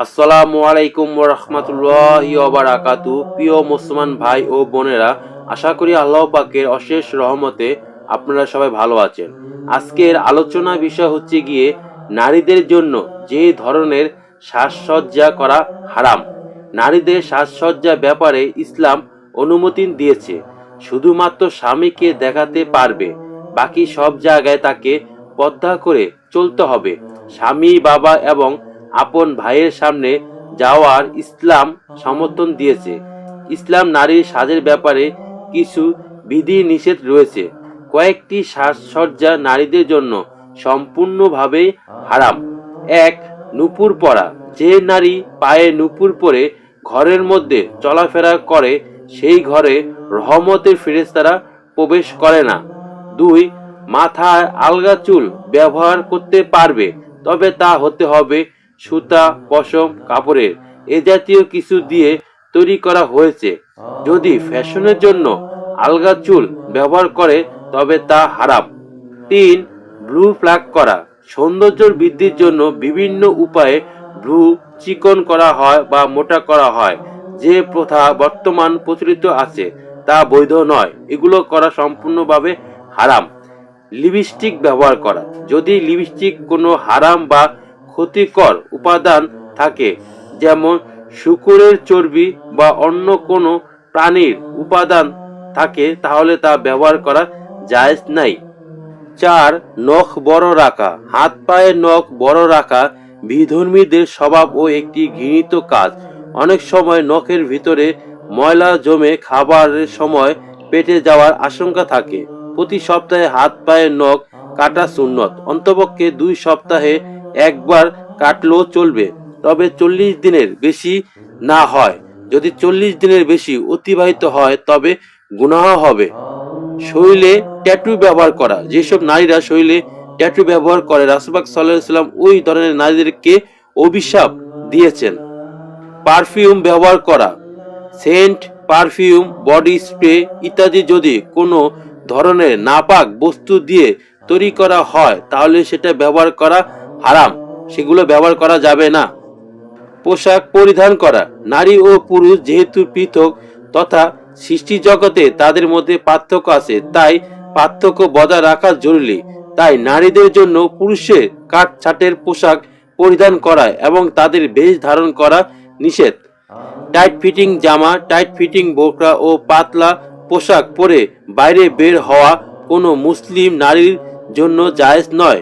আসসালামু আলাইকুম রহমতুল্লাহ বারাকাতু। প্রিয় মুসলমান ভাই ও বোনেরা, আশা করি আল্লাহ পাকের অশেষ রহমতে আপনারা সবাই ভালো আছেন। আজকের আলোচনা বিষয় হচ্ছে গিয়ে নারীদের জন্য যে ধরনের সাজসজ্জা করা হারাম। নারীদের সাজসজ্জা ব্যাপারে ইসলাম অনুমতি দিয়েছে। শুধুমাত্র স্বামীকে দেখাতে পারবে, বাকি সব জায়গায় তাকে পদ্মা করে চলতে হবে। স্বামী, বাবা এবং আপন ভাইয়ের সামনে যাওয়ার ইসলাম সমর্থন দিয়েছে। ইসলাম নারীর সাজের ব্যাপারে কিছু বিধি নিষেধ রয়েছে। কয়েকটি সাজসজ্জা নারীদের জন্য সম্পূর্ণভাবেই হারাম। এক, নুপুর পরা। যে নারী পায়ে নুপুর পরে ঘরের মধ্যে চলাফেরা করে, সেই ঘরে রহমতের ফেরেশতারা প্রবেশ করে না। দুই, মাথায় আলগা চুল ব্যবহার করতে পারবে, তবে তা হতে হবে সুতা, পশম কাপড়ের এ জাতীয় কিছু দিয়ে তৈরি করা হয়েছে। যদি ফ্যাশনের জন্য আলগা চুল ব্যবহার করে, তবে তা হারাম। তিন, ব্লু প্লাক করা। সৌন্দর্য বৃদ্ধির জন্য বিভিন্ন উপায়ে ভ্রু চিকন করা হয় বা মোটা করা হয়। যে প্রথা বর্তমান প্রচলিত আছে, তা বৈধ নয়। এগুলো করা সম্পূর্ণভাবে হারাম। লিপস্টিক ব্যবহার করা। যদি লিপস্টিক কোনো হারাম বা ক্ষতিকর উপাদান থাকে, যেমন শুকুরের চর্বি বা অন্য কোনো প্রাণীর উপাদান থাকে, তাহলে তা ব্যবহার করা জায়েজ নাই। চার, নখ বড় রাখা। হাত পায়ের নখ বড় রাখা বিধর্মীদের স্বভাব ও একটি ঘৃণিত কাজ। অনেক সময় নখের ভিতরে ময়লা জমে খাবারের সময় পেটে যাওয়ার আশঙ্কা থাকে। প্রতি সপ্তাহে হাত পায়ের নখ কাটা সুন্নত। অন্তপক্ষে দুই সপ্তাহে একবার কাটলেও চলবে, তবে চল্লিশ দিনের বেশি না হয়। যদি চল্লিশ দিনের বেশি অতিবাহিত হয়, তবে গুনাহ হবে। শৈলে ট্যাটু ব্যবহার করা, যেসব নারীরা শৈলে ট্যাটু ব্যবহার করে রাসুবাক সাল্লাম ওই ধরনের নারীদেরকে অভিশাপ দিয়েছেন। পারফিউম ব্যবহার করা, সেন্ট পারফিউম, বডি স্প্রে ইত্যাদি যদি কোনো ধরনের নাপাক বস্তু দিয়ে তৈরি করা হয়, তাহলে সেটা ব্যবহার করা হারাম, সেগুলো ব্যবহার করা যাবে না। পোশাক পরিধান করা, নারী ও পুরুষ যেহেতু পৃথক তথা সৃষ্টি জগতে তাদের মধ্যে পার্থক্য আছে, তাই পার্থক্য বজায় রাখা জরুরি। তাই নারীদের জন্য পুরুষের কাট ছাটের পোশাক পরিধান করা এবং তাদের বেশ ধারণ করা নিষেধ। টাইট ফিটিং জামা, টাইট ফিটিং বোরকা ও পাতলা পোশাক পরে বাইরে বের হওয়া কোনো মুসলিম নারীর জন্য জায়েজ নয়।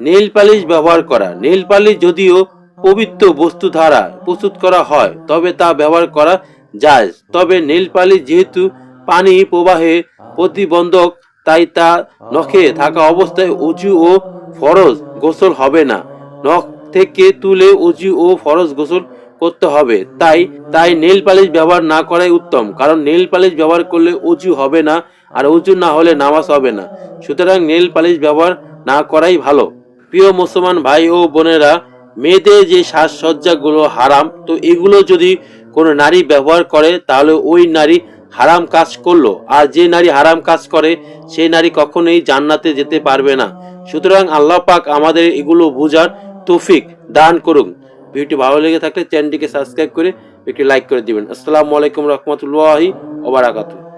নেইল পালিশ ব্যবহার করা। নেইল পালিশ যদিও পবিত্র বস্তু দ্বারা প্রস্তুত করা হয়, তবে তা ব্যবহার করা যায়। তবে নেইল পালিশ যেহেতু পানি প্রবাহে প্রতিবন্ধক, তাই তা নখে থাকা অবস্থায় উঁচু ও ফরজ গোসল হবে না। নখ থেকে তুলে উঁচু ও ফরজ গোসল করতে হবে। তাই তাই নেল পালিশ ব্যবহার না করাই উত্তম, কারণ নেল পালিশ ব্যবহার করলে উঁচু হবে না, আর উঁচু না হলে নামাজ হবে না। সুতরাং নেল পালিশ ব্যবহার না করাই ভালো। প্রিয় মুসলমান ভাই ও বোনেরা, মেয়েদের যে সাজসজ্জাগুলো হারাম, তো এগুলো যদি কোনো নারী ব্যবহার করে, তাহলে ওই নারী হারাম কাজ করল। আর যে নারী হারাম কাজ করে, সেই নারী কখনোই জান্নাতে যেতে পারবে না। সুতরাং আল্লাহ পাক আমাদের এগুলো বোঝার তৌফিক দান করুন। ভিডিওটি ভালো লেগে থাকলে চ্যানেলটিকে সাবস্ক্রাইব করে একটি লাইক করে দিবেন। আসসালামু আলাইকুম রহমতুল্লাহি ওবারাকাতুহ